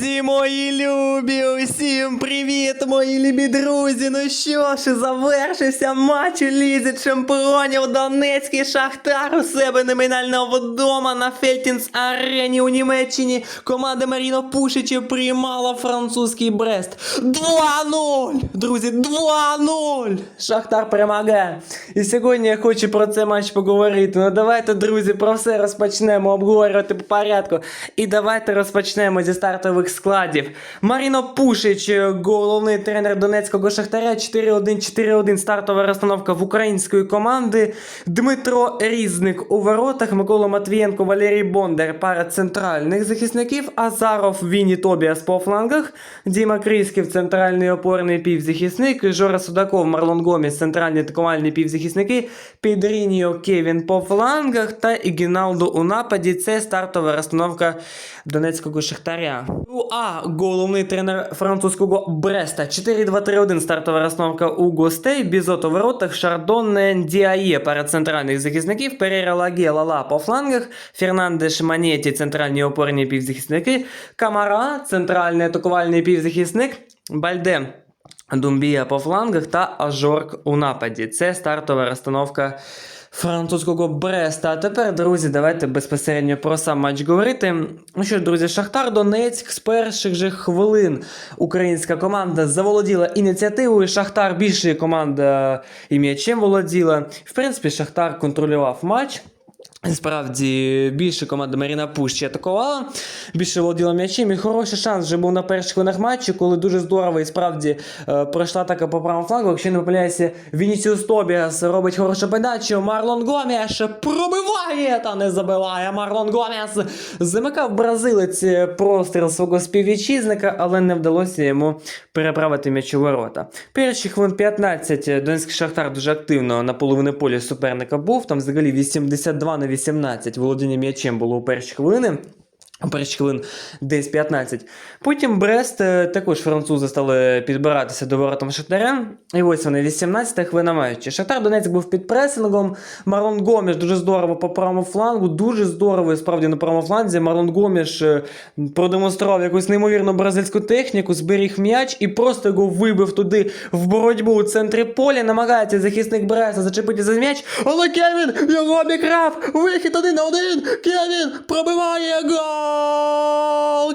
Друзі, мої любі, усім привіт, мої любі друзі. Ну що ж, завершився матч у Лізі Чемпіонів Донецький Шахтар у себе номінально вдома на Фельтінс арені у Німеччині. Команда Маріно Пушича приймала французький Брест. 2-0! Друзі, 2-0! Шахтар перемагає. І сьогодні я хочу про цей матч поговорити. Ну давайте, друзі, про все розпочнемо обговорювати по порядку. І давайте розпочнемо зі стартових складів. Маріно Пушич, головний тренер Донецького Шахтаря, 4-1-4-1 стартова розстановка в української команди. Дмитро Різник у воротах, Микола Матвієнко, Валерій Бондар, пара центральних захисників, Азаров, Віні Тобіас по флангах, Діма Крісків, центральний опорний півзахисник, Жора Судаков, Марлон Гоміс, центральні атакувальні півзахисники, Підріньо Кевін по флангах та Ігіналдо у нападі. Це стартова розстановка Донецького Шахтаря. А головний тренер французького Бреста 4-2-3-1 стартова розстановка у гостей. Бізот у воротах, Шардон Діає пара центральних захисників, Перейра Лаге Лала по флангах, Фернандеш Манеті, центральні опорні півзахисники, Камара, центральний атакувальний півзахисник, Бальде. Думбія по флангах та Ажорк у нападі. Це стартова розстановка французького Бреста. А тепер, друзі, давайте безпосередньо про сам матч говорити. Ну що ж, друзі, Шахтар Донецьк з перших же хвилин українська команда заволоділа ініціативою. Шахтар більше команда і м'ячем володіла. В принципі, Шахтар контролював матч. Справді більше команда Маріна Пущі атакувала, більше володіла м'ячем і хороший шанс вже був на перших хвилинах матчу, коли дуже здорово і справді е, пройшла така по правому флангу. Якщо не помиляюся, Вінісіус Тобіас робить хорошу передачу. Марлон Гоміш пробиває та не забиває. Марлон Гоміс замикав бразилець простріл свого співвітчизника, але не вдалося йому переправити м'яч у ворота. Перші хвилин 15 Донецький Шахтар дуже активно на половині поля суперника був. Там взагалі 82 на 18 володіння м'ячем було у перші хвилини. У перші хвилин десь 15. Потім Брест е, також французи стали підбиратися до воротам Шахтаря. І ось вони 18 хвилина матчі. Шахтар Донецьк був під пресингом. Марлон Гоміш дуже здорово по правому флангу. Дуже здорово справді на правому фланзі. Марлон Гоміш е, продемонстрував якусь неймовірну бразильську техніку, зберіг м'яч і просто його вибив туди в боротьбу у центрі поля. Намагається захисник Бреста зачепити за м'яч. Але Кевін його обікрав. Вихід один на один. Кевін пробиває гол.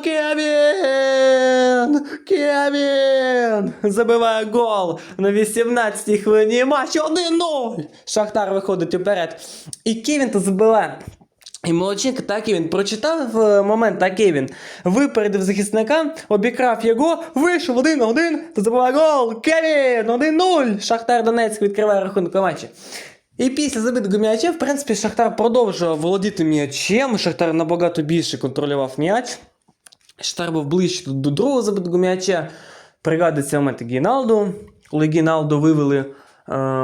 Кевін! Кевін! Забиває гол на 18-й хвилині матчу 1-0. Шахтар виходить уперед. І Кевін то забиває. І молодчинка та Кевін прочитав е, момент та Кевін, випередив захисника, обікрав його, вийшов один на один та забиває гол. Кевін 1-0. Шахтар Донецьк відкриває рахунок матчі. І після забитого м'яча, в принципі, Шахтар продовжував володіти м'ячем. Шахтар набагато більше контролював м'яч. Шахтар був ближче до другого забитого м'яча. Пригадується момент Гіналду, коли Гіналду вивели, е,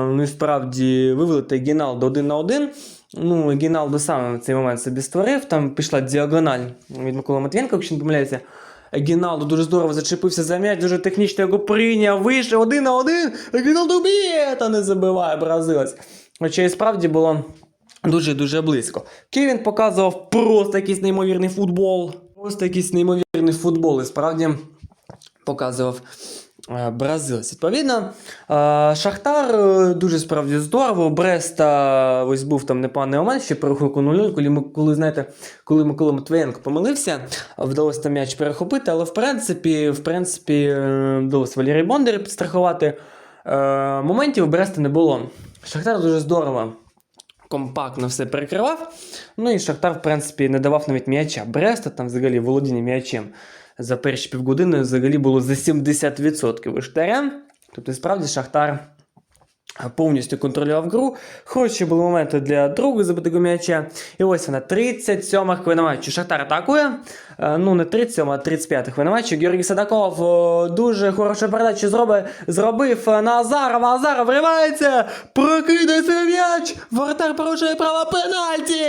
ну справді вивели Гіналду один на один. Ну, Гіналду сам в цей момент собі створив, там пішла діагональ від Миколи Матвєнка, якщо не помиляюся. Гіналду дуже здорово зачепився за м'яч, дуже технічно його прийняв, вийшов один на один. Гіналду б'є та не забиває бразилець. Хоча і справді було дуже-дуже близько. Кевін показував просто якийсь неймовірний футбол. Просто якийсь неймовірний футбол. І справді показував е, бразилець. Відповідно, е, Шахтар е, дуже справді здорово. Бреста ось був там непоганий момент, ще при рахунку 0 коли, коли, знаєте, коли Микола Матвієнко помилився, вдалося там м'яч перехопити, але в принципі, в принципі, вдалося Валерій Бондар підстрахувати. Моментів у Бреста не було. Шахтар дуже здорово. Компактно все перекривав. Ну і Шахтар, в принципі, не давав навіть м'яча. Бреста там взагалі володіння м'ячем за перші півгодини взагалі було за 70% у Шахтаря. Тобто, справді, Шахтар повністю контролював гру. Хороші були моменти для другого забитого м'яча. І ось вона, 37 хвилина матчу. Шахтар атакує. Е, Ну, не 37, а 35 хвилина матчу. Георгій Садаков е, дуже хорошу передачу зробив, зробив на Азарова. Азаров вривається, прокидає свій м'яч. Воротар порушує право пенальті.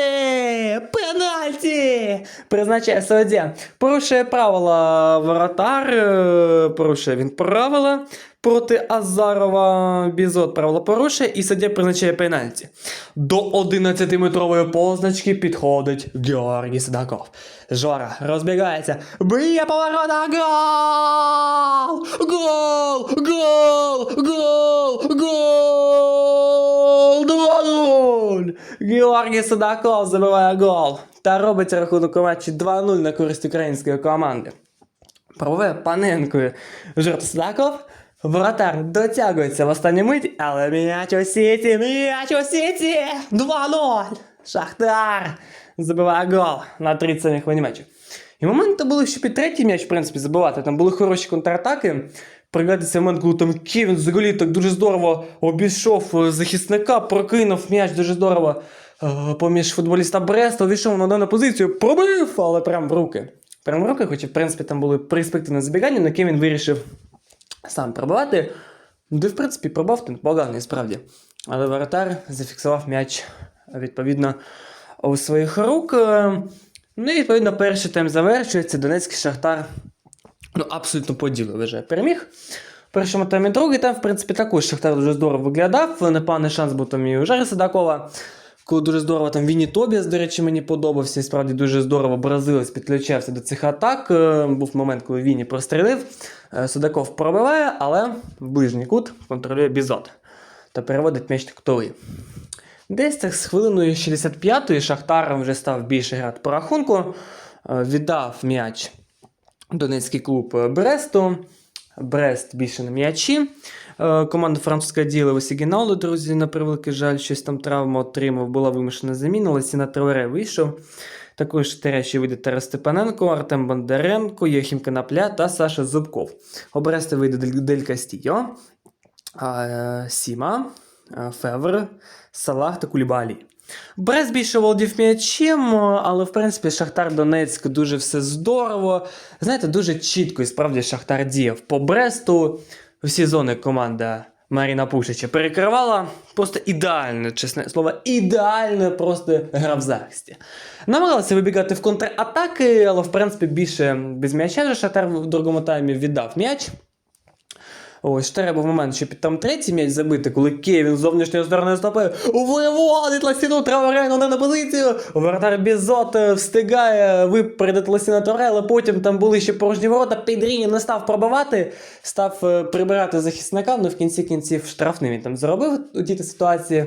Пенальті! Призначає суддя. Порушує правила воротар. е, Порушує він правила. проти Азарова Бізот правило порушує і суддя призначає пенальті. До 11-метрової позначки підходить Георгій Сидаков. Жора розбігається. Б'є поворота. Гол! Гол! Гол! Гол! Гол! 2-0! Георгій Сидаков забиває гол. Та робить рахунок у матчі 2-0 на користь української команди. Правове паненкою Жорт Сидаков. Воротар дотягується в останню мить, але м'яч у сіті, м'яч у сіті! 2-0! Шахтар! Забиває гол на 30 хвилині матчу. І моменти були, що під третій м'яч, в принципі, забивати. Там були хороші контратаки. Пригадується момент, коли там Кевін взагалі так дуже здорово обійшов е, захисника, прокинув м'яч дуже здорово е, поміж футболіста Бреста, увійшов на дану позицію, пробив, але прям в руки. Прям в руки, хоча, в принципі, там були перспективні забігання, але Кевін вирішив сам пробивати. Де, в принципі, пробав ти непоганий, справді. Але воротар зафіксував м'яч відповідно у своїх рук. Е, Ну і відповідно перший тайм завершується. Донецький Шахтар ну, абсолютно по ділу вже переміг. В першому таймі другий там, в принципі, також Шахтар дуже здорово виглядав. Непоганий шанс був там і у Жари Садакова. Коли дуже здорово там Віні Тобіас, до речі, мені подобався. І справді дуже здорово бразилець підключався до цих атак. Е, Був момент, коли Віні прострілив. Е, Судаков пробиває, але в ближній кут контролює Бізот та переводить м'яч на кутовий. Десь так з хвилиною 65-ї Шахтар вже став більше грати по рахунку. Е, Віддав м'яч Донецький клуб е, Бресту. Брест більше на м'ячі. Е, Команда французька діла Осігіналу, друзі, на превеликий жаль, щось там травму отримав, була вимушена заміна. Лесіна Траоре вийшов. Також терещі вийде Тарас Степаненко, Артем Бондаренко, Єхім Конопля та Саша Зубков. У Бреста вийде Дель, е, Сіма, Февр, Салах та Кулібалі. Брест більше володів м'ячем, але в принципі Шахтар Донецьк дуже все здорово. Знаєте, дуже чітко і справді Шахтар діяв по Бресту. Всі зони команда Маріна Пушича перекривала. Просто ідеально, чесне слово, ідеально просто гра в захисті. Намагалися вибігати в контратаки, але в принципі більше без м'яча Шахтар в другому таймі віддав м'яч. Ось треба був момент, що під там третій м'яч забити, коли Кевін з зовнішньої сторони стопи виводить Ласіну не на позицію. Вратар Бізот е, встигає випередити Ласіна Траоре, але потім там були ще порожні ворота. Підріні не став пробивати, став е, прибирати захисника. але в кінці кінців штрафний він там зробив у тій ситуації.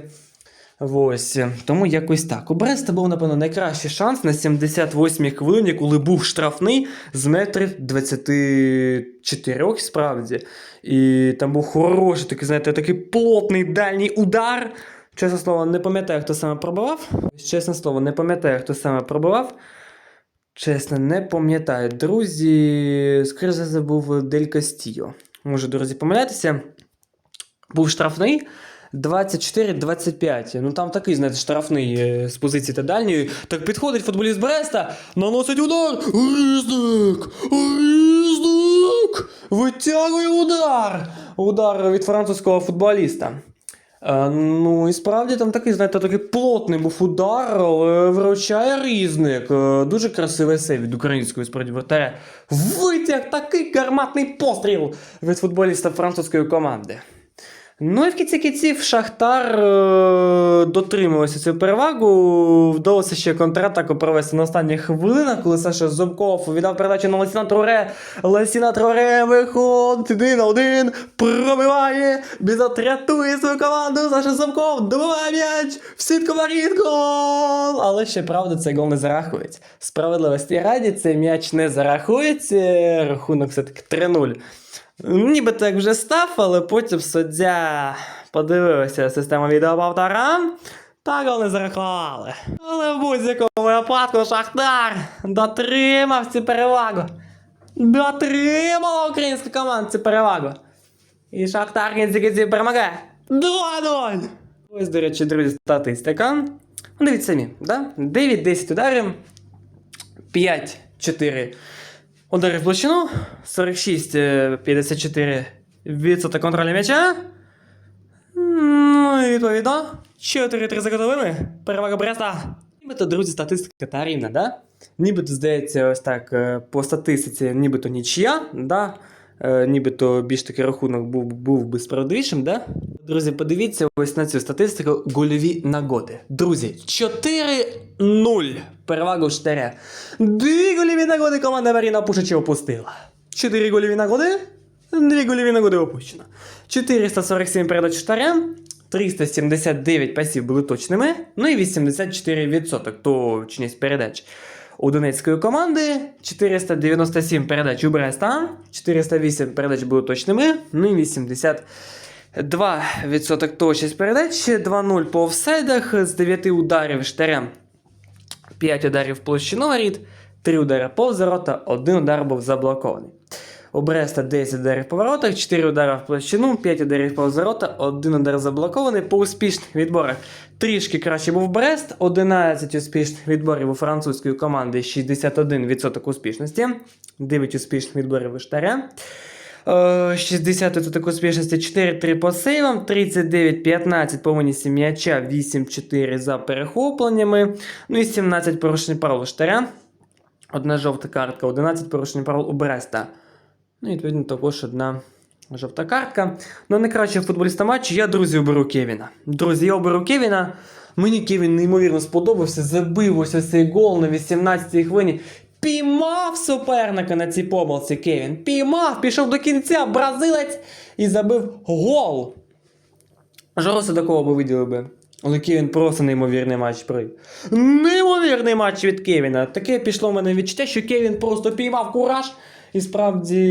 Ось тому якось так. У Бреста був, напевно, найкращий шанс на 78-й хвилині, коли був штрафний з метрів 24 справді. І там був хороший такий, знаєте, такий плотний дальній удар. Чесне слово, не пам'ятаю, хто саме пробивав. Чесне слово, не пам'ятаю, хто саме пробивав. Чесно, не пам'ятаю. Друзі, скоріше за все, був Дель Кастіо. Можу, друзі, помилятися. Був штрафний. 24-25. Ну там такий, знаєте, штрафний е, з позиції та дальньої. Так підходить футболіст Бреста, наносить удар. Різник! Різник! Витягує удар! Удар від французького футболіста. Е, ну і справді там такий, знаєте, такий плотний був удар, але вручає різник. Е, дуже красивий сейв від української справді вратаря. Витяг такий гарматний постріл від футболіста французької команди. Ну і в кінці кінців Шахтар е, дотримувався цю перевагу. Вдалося ще контратаку провести на останніх хвилинах, коли Саша Зубков віддав передачу на Лесіна Троре. Лесіна Троре виходить один на один, пробиває, Бізот рятує свою команду. Саша Зубков добиває м'яч, в сітку гол! Але ще правда цей гол не зарахується. Справедливості раді цей м'яч не зарахується. Рахунок все-таки 3-0. Ніби так вже став, але потім суддя подивився систему відеоповтора. Та гол не зарахували. Але в будь-якому випадку Шахтар дотримав цю перевагу. Дотримала українська команда цю перевагу. І Шахтар в кінці перемагає. 2-0! Ось, до речі, друзі, статистика. Ну, Дивіться самі, да? 9-10 ударів, 5-4 Удари в площину, 46-54 відсоток контролю м'яча. Ну і відповідно, 4-3 за готовими. Перевага Бреста. Нібито, друзі, статистика та рівна, да? Нібито, здається, ось так, е, по статистиці, нібито нічия, да? Е, нібито більш такий рахунок був, був би справедливішим, да? Друзі, подивіться ось на цю статистику гольові нагоди. Друзі, 4-0 перевага у штаря. Дві гольові нагоди команда Маріна Пушича опустила. Чотири гольові нагоди, дві гольові нагоди опущено. 447 передач штаря, 379 пасів були точними, ну і 84% точність передач. У Донецької команди. 497 передач у Бреста, 408 передач були точними, ну і 82% точність передач, 2-0 по офсайдах, з 9 ударів штаря 5 ударів площину воріт, 3 удари повз ворота, 1 удар був заблокований. У Бреста 10 ударів по воротах, 4 удари в площину, 5 ударів повз ворота, 1 удар заблокований по успішних відборах. Трішки краще був Брест, 11 успішних відборів у французької команди, 61% успішності, 9 успішних відборів у Штаря. Е, 60% успішності 4-3 по сейвам, 39-15 по винісі м'яча, 8-4 за перехопленнями, ну і 17 порушень правил Штаря. Одна жовта картка, 11 порушень правил у Бреста. Ну, і відповідно також одна жовта картка. Ну, найкращого футболіста матчу я, друзі, оберу Кевіна. Друзі, я оберу Кевіна. Мені Кевін неймовірно сподобався. Забив ось цей гол на 18-й хвилині. Піймав суперника на цій помилці Кевін. Піймав, пішов до кінця, бразилець і забив гол. Жороса такого би виділив би. Але Кевін просто неймовірний матч провів. Неймовірний матч від Кевіна. Таке пішло в мене відчуття, що Кевін просто піймав кураж. І справді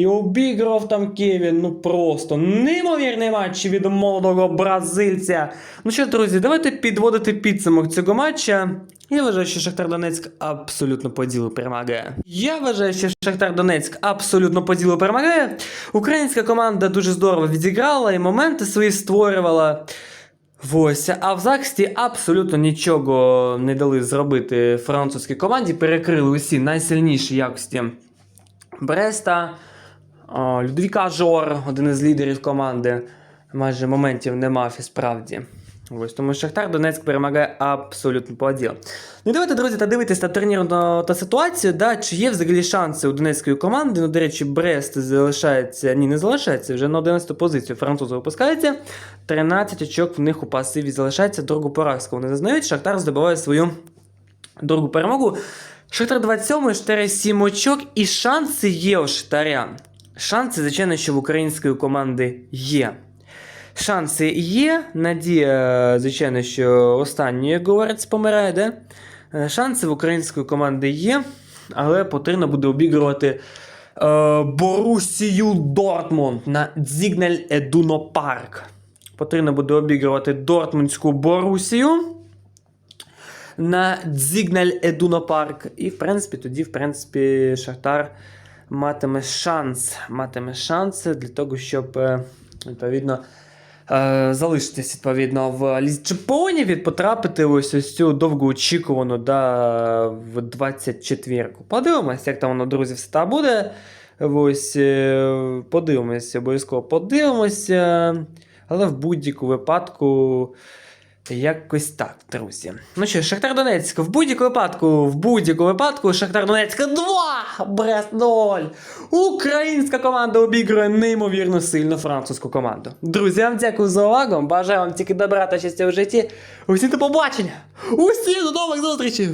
і обіграв там Кевін. Ну просто неймовірний матч від молодого бразильця. Ну що, друзі, давайте підводити підсумок цього матча. Я вважаю, що Шахтар Донецьк абсолютно по ділу перемагає. Я вважаю, що Шахтар Донецьк абсолютно по ділу перемагає. Українська команда дуже здорово відіграла і моменти свої створювала. Ось, а в захисті абсолютно нічого не дали зробити французькій команді, перекрили усі найсильніші якості Бреста, Людвіка Жор, один із лідерів команди. Майже моментів не мав і справді. Ось тому Шахтар Донецьк перемагає абсолютно по ділу. Ну і давайте, друзі, та дивитися на турнірну та ситуацію, да, чи є взагалі шанси у донецької команди. Ну, до речі, Брест залишається, ні, не залишається, вже на 11 позицію французи випускається. 13 очок в них у пасиві залишається, другу поразку вони зазнають. Шахтар здобуває свою другу перемогу. Шахтар 27, Шахтаря 7 очок, і шанси є у Шахтаря. Шанси, звичайно, що в української команди є. Шанси є. Надія, звичайно, що останній, як говориться, помирає, де? Е, Шанси в української команди є, але потрібно буде обігрувати е, Борусію Дортмунд на Дзігнель Едуно Парк. Потрібно буде обігрувати Дортмундську Борусію на Дзігнель Едуно Парк. І, в принципі, тоді, в принципі, Шахтар матиме шанс. Матиме шанс для того, щоб е, відповідно. е, Залишитись відповідно в лізі чемпіонів і потрапити ось ось цю довгоочікувану да, в 24-ку. Подивимось, як там воно, друзі, все та буде. Ось е, подивимося, обов'язково подивимося. Але в будь-якому випадку. Якось так, друзі. Ну що, Шахтар Донецьк, в будь-якому випадку, в будь-якому випадку, Шахтар Донецьк 2, Брест 0. Українська команда обігрує неймовірно сильну французьку команду. Друзі, вам дякую за увагу. Бажаю вам тільки добра та щастя в житті. Усім до побачення! Усім до нових зустрічей!